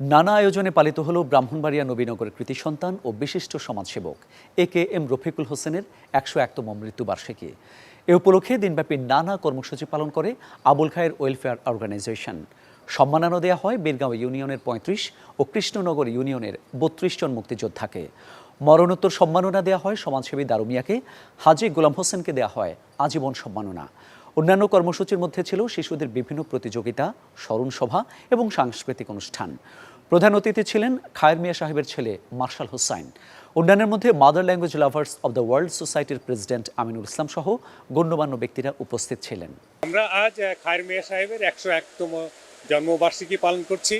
নানা আয়োজনে পালিত হল ব্রাহ্মণবাড়িয়া নবীনগরের কৃতি সন্তান ও বিশিষ্ট সমাজসেবক। এ কে এম রফিকুল হোসেনের একশো একতম মৃত্যুবার্ষিকী। এ উপলক্ষে দিনব্যাপী নানা কর্মসূচি পালন করে আবুল খায়ের ওয়েলফেয়ার অর্গানাইজেশন। সম্মাননা দেওয়া হয় বীরগাঁও ইউনিয়নের পঁয়ত্রিশ ও কৃষ্ণনগর ইউনিয়নের বত্রিশ জন মুক্তিযোদ্ধাকে। মরণোত্তর সম্মাননা দেওয়া হয় সমাজসেবী দারুমিয়াকে। হাজি গোলাম হোসেনকে দেওয়া হয় আজীবন সম্মাননা। অন্যান্য কর্মসূচির মধ্যে ছিল শিশুদের বিভিন্ন প্রতিযোগিতা, স্মরণ সভা এবং সাংস্কৃতিক অনুষ্ঠান। প্রধান অতিথি ছিলেন খায়ের মিয়া সাহেবের ছেলে মার্শাল হোসাইন। অন্যান্যের মধ্যে mother language lovers of the world সোসাইটির প্রেসিডেন্ট আমিনুল ইসলাম সহ গণ্যমান্য ব্যক্তিরা উপস্থিত ছিলেন। আমরা আজ খায়ের মিয়া সাহেবের একশো একতম জন্মবার্ষিকী পালন করছি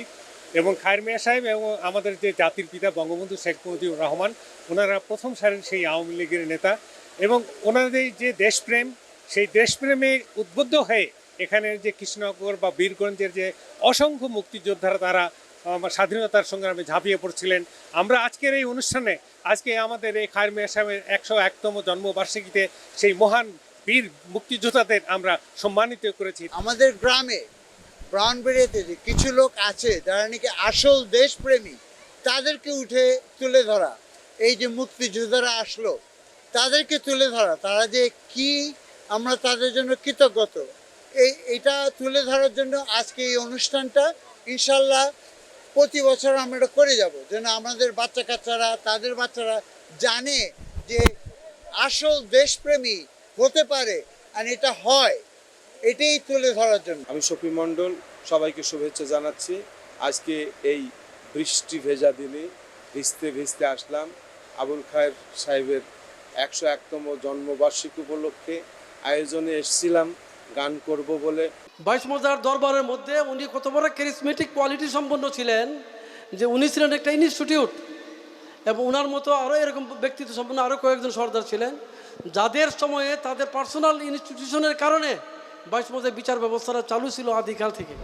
এবং খায়ের মিয়া সাহেব এবং আমাদের যে জাতির পিতা বঙ্গবন্ধু শেখ মুজিবুর রহমান, ওনারা প্রথম সারির সেই আওয়ামী লীগের নেতা এবং ওনাদের যে দেশপ্রেম সেই দেশপ্রেমে উদ্বুদ্ধ হয়ে এখানের যে কৃষ্ণনগর বা বীরগঞ্জের যে অসংখ্য মুক্তিযোদ্ধারা তারা স্বাধীনতার সংগ্রামে ঝাঁপিয়ে পড়ছিলেন। আমরা আজকের এই অনুষ্ঠানে, আজকে আমাদের এই খায়ের সাহেবের একশো একতম জন্মবার্ষিকীতে সেই মহান বীর মুক্তিযোদ্ধাদের আমরা সম্মানিত করেছি। আমাদের গ্রামে ব্রাউনবেরিয়াতে যে কিছু লোক আছে, যারা নাকি আসল দেশপ্রেমী, তাদেরকে উঠে তুলে ধরা। এই যে মুক্তিযোদ্ধারা আসলো, তাদেরকে তুলে ধরা, তারা যে কি আমরা তাদের জন্য কৃতজ্ঞত। এই এটা তুলে ধরার জন্য আজকে এই অনুষ্ঠানটা ইনশাল্লাহ প্রতি বছর আমরা এটা করে যাব। যেন আমাদের বাচ্চা কাচ্চারা তাদের বাচ্চারা জানে যে আসল দেশপ্রেমী হতে পারে আর এটা হয়। এটাই তুলে ধরার জন্য। আমি শফি মণ্ডল, সবাইকে শুভেচ্ছা জানাচ্ছি। আজকে এই বৃষ্টি ভেজা দিনে ভিজতে ভিজতে আসলাম। আবুল খায়ের সাহেবের একশো একতম জন্মবার্ষিকী উপলক্ষে আয়োজনে এসেছিলাম, গান করব বলে। বাইশ মজার দরবারের মধ্যে উনি কত বড় ক্যারিসমেটিক কোয়ালিটি সম্পন্ন ছিলেন যে উনি ছিলেন একটা ইনস্টিটিউট এবং ওনার মতো আরও এরকম ব্যক্তিত্ব সম্পন্ন আরও কয়েকজন সর্দার ছিলেন, যাদের সময়ে তাদের পার্সোনাল ইনস্টিটিউশনের কারণে বাইশ মজার বিচার ব্যবস্থাটা চালু ছিল আদিকাল থেকে।